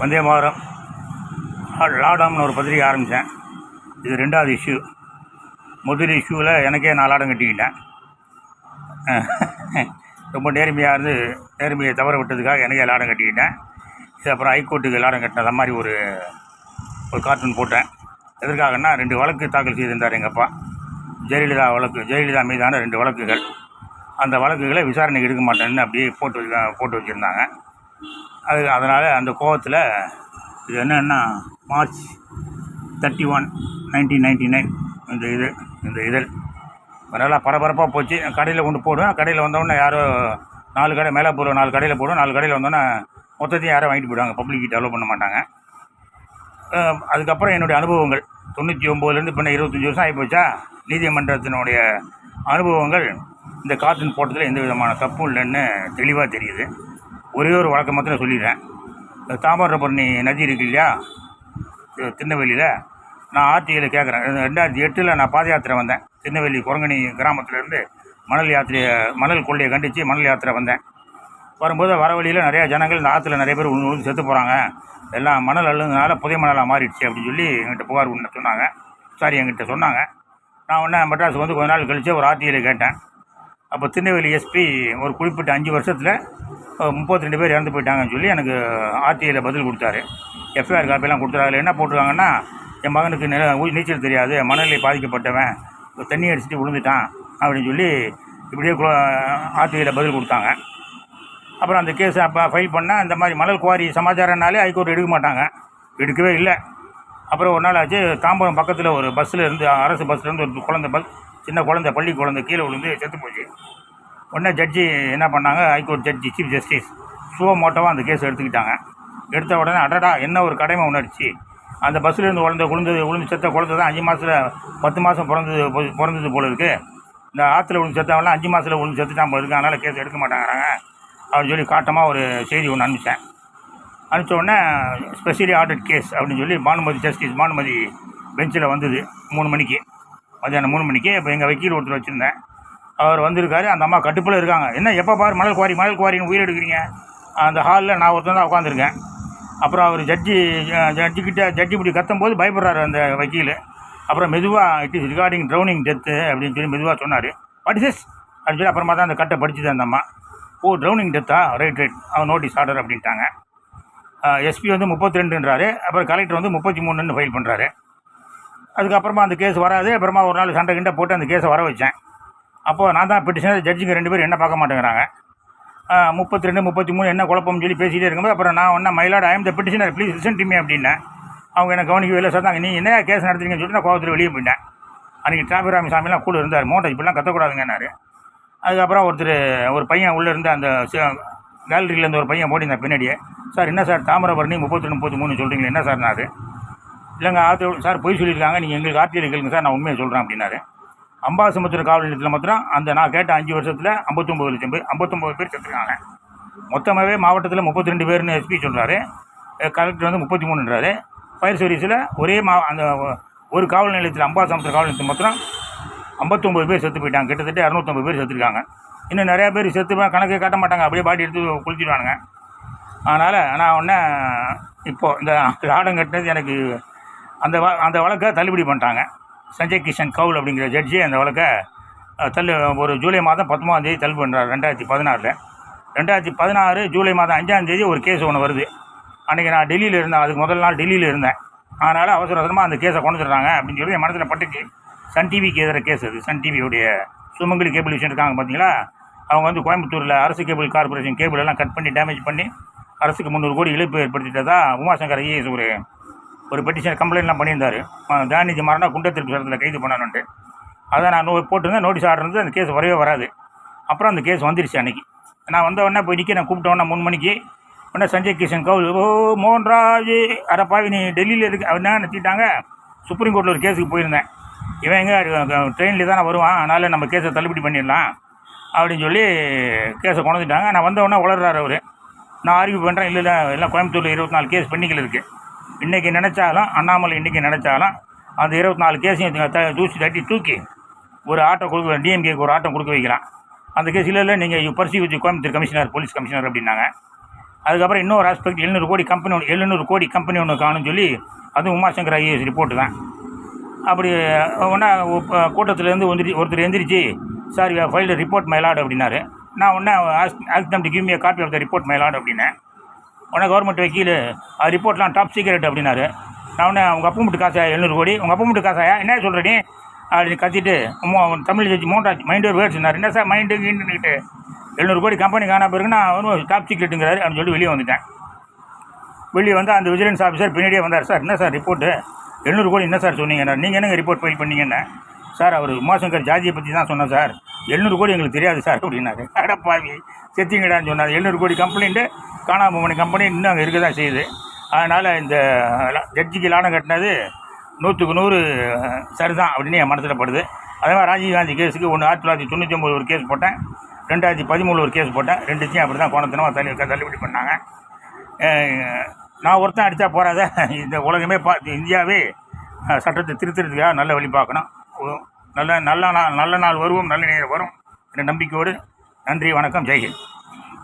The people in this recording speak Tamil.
வந்தே மாதம் லாடாம்னு ஒரு பத்திரிகை ஆரம்பித்தேன். இது ரெண்டாவது இஷ்யூ முதல் இஷ்யூவில் எனக்கே நாலாடம் கட்டிக்கிட்டேன். ரொம்ப நேர்மையாக இருந்து நேர்மையை தவற விட்டதுக்காக எனக்கே லாடம் கட்டிக்கிட்டேன். இது அப்புறம் ஹைகோர்ட்டுக்கு லாடம் கட்டினது மாதிரி ஒரு ஒரு கார்ட்டூன் போட்டேன். எதற்காகன்னா ரெண்டு வழக்கு தாக்கல் செய்திருந்தார் எங்கள் அப்பா. ஜெயலலிதா வழக்கு ஜெயலலிதா மீதான ரெண்டு வழக்குகள். அந்த வழக்குகளை விசாரணைக்கு எடுக்க மாட்டேன்னு அப்படியே போட்டு வச்சு போட்டு வச்சுருந்தாங்க. அது அதனால் அந்த கோவத்தில் இது என்னென்னா March thirty one nineteen ninety nine இந்த இது இந்த இதழ். நல்லா பரபரப்பாக போச்சு. கடையில் கொண்டு போடுவேன். கடையில் வந்தோடனே யாரோ நாலு கடை மேலே போடுவோம் நாலு கடையில் போடுவோம் நாலு கடையில் வந்தோடனே மொத்தத்தையும் யாரும் வாங்கிட்டு போயிடுவாங்க. பப்ளிக் டெவலப் அலோவ் பண்ண மாட்டாங்க. அதுக்கப்புறம் என்னுடைய அனுபவங்கள். தொண்ணூற்றி ஒம்போதுலேருந்து இப்போ இருபத்தஞ்சி வருஷம் ஆகிப்போச்சா? நீதிமன்றத்தினுடைய அனுபவங்கள் இந்த காற்றின் போட்டதில் எந்த விதமான தப்பும் இல்லைன்னு தெளிவாக தெரியுது. ஒரே ஒரு வழக்கை நான் சொல்லிடுறேன். இந்த தாமிரபரணி நதி இருக்கு இல்லையா? திருநெல்வேலியில். நான் ஆர்டிஐயில் கேட்குறேன் ரெண்டாயிரத்தி எட்டில் நான் பாத யாத்திரை வந்தேன். திருநெல்வேலி குரங்கணி கிராமத்துலேருந்து மணல் யாத்திரையை மணல் கொள்ளையை கண்டித்து மணல் யாத்திரை வந்தேன். வரும்போது வர வழியில் நிறையா ஜனங்கள் இந்த ஆற்றுல நிறைய பேர் உழுந்து செத்து போகிறாங்க எல்லாம் மணல் அள்ளுங்கனால புதிய மணலாக மாறிடுச்சு அப்படின்னு சொல்லி என்கிட்ட புகார் ஒன்று சொன்னாங்க. சாரி என்கிட்ட சொன்னாங்க. நான் உடனே மெட்ராஸுக்கு வந்து கொஞ்ச நாள் கழித்து ஒரு ஆர்டிஐயில் கேட்டேன். அப்போ திருநெல்வேலி எஸ்பி ஒரு குறிப்பிட்ட அஞ்சு வருஷத்தில் முப்பத்தி ரெண்டு பேர் இறந்து போயிட்டாங்கன்னு சொல்லி எனக்கு ஆர்டிஐயில் பதில் கொடுத்தாரு. எஃப்ஐஆர் காப்பியெல்லாம் கொடுத்தாரு அதில் என்ன போட்டிருக்காங்கன்னா என் மகனுக்கு நில நீச்சல் தெரியாது மணலில் பாதிக்கப்பட்டவன் தண்ணி அடிச்சுட்டு விழுந்துட்டான் அப்படின்னு சொல்லி இப்படியே ஆர்டிஐயில் பதில் கொடுத்தாங்க. அப்புறம் அந்த கேஸை அப்போ ஃபைல் பண்ணால் இந்த மாதிரி மணல் குவாரி சமாச்சாரம்னாலே ஹைகோர்ட் எடுக்க மாட்டாங்க. எடுக்கவே இல்லை. அப்புறம் ஒரு நாள் ஆச்சு தாம்பரம் பக்கத்தில் ஒரு பஸ்ஸில் இருந்து அரசு பஸ்ஸில் இருந்து ஒரு குழந்தை பஸ் சின்ன குழந்தை பள்ளி குழந்தை கீழே விழுந்து செத்து போச்சு. உடனே ஜட்ஜி என்ன பண்ணாங்க? High court judge chief justice சுவ மோட்டோவாக அந்த கேஸ் எடுத்துக்கிட்டாங்க. எடுத்த உடனே அடடா என்ன ஒரு கடமை உணர்ச்சி. அந்த பஸ்ஸில் இருந்து குழந்தை விழுந்தது விழுந்து செத்த குழந்தை தான் அஞ்சு மாதத்தில் பத்து மாதம் பிறந்தது பிறந்தது போல இருக்குது இந்த ஆற்றுல விழுந்து செத்தவன்லாம் அஞ்சு மாதத்தில் விழுந்து செத்துட்டான் போல இருக்குது அதனால் கேஸ் எடுக்க மாட்டாங்கிறாங்க. அப்படின்னு சொல்லி காட்டமாக ஒரு செய்தி ஒன்று அனுப்பிச்சேன். அனுப்பிச்ச உடனே ஸ்பெஷலி ஆர்டர்ட் கேஸ் அப்படின்னு சொல்லி பானுமதி ஜஸ்டிஸ் பானுமதி பெஞ்சில் வந்தது மூணு மணிக்கு. மத்தியானம் மூணு மணிக்கு இப்போ எங்கள் வக்கீல் ஒருத்தர் வச்சுருந்தேன். அவர் வந்திருக்காரு அந்த அம்மா கட்டுப்பில் இருக்காங்க. என்ன எப்போ பாரு மணல் குவாரி மணல் குவாரின்னு உயிர் எடுக்கிறீங்க? அந்த ஹாலில் நான் ஒருத்தர் தான் உட்காந்துருக்கேன் அப்புறம் அவர் ஜட்ஜி ஜட்ஜிக்கிட்ட ஜட்ஜி இப்படி கத்தும்போது பயப்படுறாரு அந்த வக்கீல். அப்புறம் மெதுவாக it is regarding drowning death அப்படின்னு சொல்லி மெதுவாக சொன்னார். வாட் இஸ் அப்படின்னு சொல்லி அப்புறமா தான் அந்த கட்டை படிச்சுது அந்த அம்மா. ஓ ட்ரௌனிங் டெத்தா ரைட் ரைட் அவன் நோட்டீஸ் ஆர்டர் அப்படின்ட்டாங்க. எஸ்பி வந்து முப்பத்தி ரெண்டுன்றாரு. அப்புறம் கலெக்டர் வந்து முப்பத்தி மூணுன்னு ஃபைல் பண்ணுறாரு அதுக்கப்புறமா அந்த கேஸ் வராது. அப்புறமா ஒரு நாள் சண்டை கிண்டை போட்டு அந்த கேஸை வர வச்சேன். அப்போது நான் தான் பெட்டிஷனர் ஜட்ஜுங்க ரெண்டு பேரும் என்ன பார்க்க மாட்டேங்கிறாங்க. முப்பத்தி ரெண்டு முப்பத்தி மூணு என்ன குழப்பம்னு சொல்லி பேசிகிட்டே இருக்கும்போது அப்புறம் நான் ஒன்றா my lord I'm the petitioner please listen to me அப்படின்னேன். அவங்க என்ன கவனிக்கவே இல்லை. சொன்னாங்க நீ என்ன கேஸ் நடத்துறீங்கன்னு சொல்லிட்டு நான் கோபத்தில் வெளியே போயிட்டேன். அன்றைக்கி டிராபிக் சாமிலாம் கூட இருந்தார். மோட்டை இப்படிலாம் கத்தக்கூடாதுங்கன்னாரு. அதுக்கப்புறம் ஒருத்தர் ஒரு பையன் உள்ளே இருந்து அந்த கேலரியிலேருந்து ஒரு பையன் போட்டிருந்தேன் பின்னாடியே. சார் என்ன சார்? தாமிரபரணி முப்பத்தி முப்பத்தி மூணு சொல்கிறீங்களே என்ன சார் அது? இல்லைங்க ஆத்திரம் சார் பொய் சொல்லியிருக்காங்க. நீங்கள் எங்களுக்கு ஆர்டிஐ கேளுங்க சார் நான் உண்மையை சொல்கிறேன் அப்படின்னாரு. அம்பாசமுத்திரம் காவல் நிலையத்தில் மாத்திரம் அந்த நான் கேட்ட அஞ்சு வருஷத்தில் ஐம்பத்தொம்பது லட்சம் பேர் ஐம்பத்தொம்பது பேர் செத்துருக்காங்க. மொத்தமாகவே மாவட்டத்தில் முப்பத்தி ரெண்டு பேர்னு எஸ்பி சொல்கிறாரு கலெக்டர் வந்து முப்பத்தி மூணுன்றாரு ஃபயர் சர்வீஸில் ஒரே மா அந்த ஒரு காவல் நிலையத்தில் அம்பாசமுத்திரம் காவல் நிலையத்தில் மாத்திரம் ஐம்பத்தொம்பது பேர் செத்து போயிட்டாங்க. கிட்டத்தட்ட இரநூத்தம்பது பேர் செத்துருக்காங்க. இன்னும் நிறையா பேர் செத்து கணக்கே காட்ட மாட்டாங்க. அப்படியே பாடி எடுத்து குளிச்சிடுவானுங்க. அதனால் நான் ஒன்று இப்போது இந்த ஆடம் கட்டினது எனக்கு அந்த வ அந்த வழக்கை தள்ளுபடி பண்ணிட்டாங்க. சஞ்சய் கிஷன் கவுல் அப்படிங்கிற ஜட்ஜி அந்த வழக்கை தள்ளு ஒரு ஜூலை மாதம் பத்தொம்பதாம் தேதி தள்ளு பண்ணுறாரு ரெண்டாயிரத்தி பதினாறில். ரெண்டாயிரத்தி பதினாறு ஜூலை மாதம் அஞ்சாம் தேதி ஒரு கேஸ் ஒன்று வருது. அன்றைக்கி நான் டெல்லியில் இருந்தேன் அதுக்கு முதல் நாள் டெல்லியில் இருந்தேன். அதனால் அவசர அவசரமாக அந்த கேஸை கொண்டு வந்துடுறாங்க அப்படின்னு சொல்லி என் மனசில் பட்டுச்சு. சன் டிவிக்கு எதிராக கேஸ் அது. சன் டிவியுடைய சுமங்கலி கேபிள் விஷயம் இருக்காங்க பார்த்தீங்களா அவங்க வந்து கோயம்புத்தூரில் அரசு கேபிள் கார்பரேஷன் கேபிள் எல்லாம் கட் பண்ணி டேமேஜ் பண்ணி அரசுக்கு முந்நூறு கோடி இழப்பு ஏற்படுத்திட்டதா உமாசங்கர் ஐஏஎஸ் ஒரு ஒரு பெட்டிஷன் கம்ப்ளைண்ட்லாம் பண்ணியிருந்தார். தானிஜி மரணா குண்டத்திருப்பு சட்டத்தில் கைது பண்ணணுன்ட்டு அதை நான் நோ போட்டிருந்தேன் நோட்டீஸ் ஆர்டர் இருந்து அந்த கேஸ் வரவே வராது. அப்புறம் அந்த கேஸ் வந்துருச்சு அன்றைக்கி நான் வந்த உடனே போய் நிற்க நான் கூப்பிட்ட மூணு மணிக்கு. உடனே சஞ்சய் கிஷன் கவுல் ஓ மோகன்ராஜ் அரப்பாவி நீ டெல்லியில் இருக்கு அவர் என்ன நிறுத்திட்டாங்க சுப்ரீம் கோர்ட்டில் ஒரு கேஸுக்கு போயிருந்தேன். இவன் எங்கே ட்ரெயினில் தானே வருவான் அதனால் நம்ம கேஸை தள்ளுபடி பண்ணிடலாம் அப்படின்னு சொல்லி கேஸை கொண்டுட்டாங்க நான் வந்த உடனே அவர். நான் ஆர்கியூ பண்ணுறேன் இல்லை இல்லை எல்லாம் கோயம்புத்தூரில் இருபத்தி நாலு கேஸ் பெண்டிங்கில் இருக்குது இன்றைக்கி நினச்சாலும் அண்ணாமலை இன்றைக்கி நினச்சாலும் அந்த இருபத்தி நாலு கேஸையும் த- தூசி தட்டி தூக்கி ஒரு ஆட்டோ கொடுக்க டிஎம்கேக்கு ஒரு ஆட்டோ கொடுக்க வைக்கலாம். அந்த கேஸில் இல்லை நீங்கள் பரிசு வச்சு கோயம்புத்தூர் கமிஷனர் போலீஸ் கமிஷனர் அப்படின்னாங்க. அதுக்கப்புறம் இன்னொரு ஆஸ்பெக்ட் எழுநூறு கோடி கம்பெனி ஒன்று எழுநூறு கோடி கம்பெனி ஒன்று காணும்னு சொல்லி அதுவும் உமாசங்கர் ஐஏஎஸ் ரிப்போர்ட்டு தான். அப்படி ஒன்றா கூட்டத்திலேருந்து வந்துட்டு ஒருத்தர் எந்திரிச்சு சார் ஃபைல் ரிப்போர்ட் மயிலாடு அப்படின்னாரு. நான் ஒன்றா ask them to give me copy of the report my lord அப்படின்னேன். உடனே கவர்மெண்ட் வக்கீல் அது ரிப்போர்ட்லாம் டாப் சீக்ரெட் அப்படின்னாரு. நான் உடனே உங்கள் அப்பா மட்டும் காசாயா எழுநூறு கோடி. உங்கள் அப்பா மட்டும் காசாயா? என்ன சொல்கிறீ அப்படின்னு கத்திட்டு மோ தமிழ் ஜட்ஜி மோண்டாஜ் மைண்ட் ஒரு வேர்ட்ஸ் என்ன சார் மைண்டு கீண்டுன்னுக்கிட்டு எழுநூறு கோடி கம்பெனி காண பிறகு நான் அவரும் டாப் சீக்ரெட்டுங்கிறாரு அப்படின்னு சொல்லி வெளியே வந்துட்டேன். வெளியே வந்து அந்த விஜிலன்ஸ் ஆஃபீஸர் பின்னாடியே வந்தார். சார் என்ன சார் ரிப்போர்ட்டு எழுநூறு கோடி என்ன சார் சொன்னீங்கன்னா நீங்கள் என்னங்க ரிப்போர்ட் ஃபைல் பண்ணீங்கன்னு? சார் அவர் உமாசங்கர் ஜாதியை பற்றி தான் சொன்னோம் சார். எழுநூறு கோடி எங்களுக்கு தெரியாது சார் அப்படின்னாரு. அடப்பாவி செத்திங்கடான்னு சொன்னார். எழுநூறு கோடி கம்ப்ளைண்ட்டு காணாமல் போன கம்பெனி இன்னும் அங்கே இருக்க தான் செய்யுது. அதனால் இந்த ஜட்ஜிக்கு லாடம் கட்டினது நூற்றுக்கு நூறு சரிதான் அப்படின்னு என் மனசில் படுது. அதே மாதிரி ராஜீவ்காந்தி கேஸுக்கு ஒன்று ஆயிரத்தி தொள்ளாயிரத்தி தொண்ணூற்றி ஒம்பது ஒரு கேஸ் போட்டேன். ரெண்டாயிரத்தி பதிமூணு ஒரு கேஸ் போட்டேன். ரெண்டுத்தையும் அப்படி தான் கோணத்தனமாக தள்ளி தள்ளுபடி பண்ணாங்க. நான் ஒருத்தன் அடித்தா போகாத இந்த உலகமே பா இந்தியாவே சட்டத்தை திருத்துறதுக்காக நல்ல வழி பார்க்கணும். நல்ல நல்ல நாள் நல்ல நாள் வருவோம் நல்ல நேரம் வரும் என்ற நம்பிக்கையோடு நன்றி வணக்கம் ஜெய்ஹிந்த்.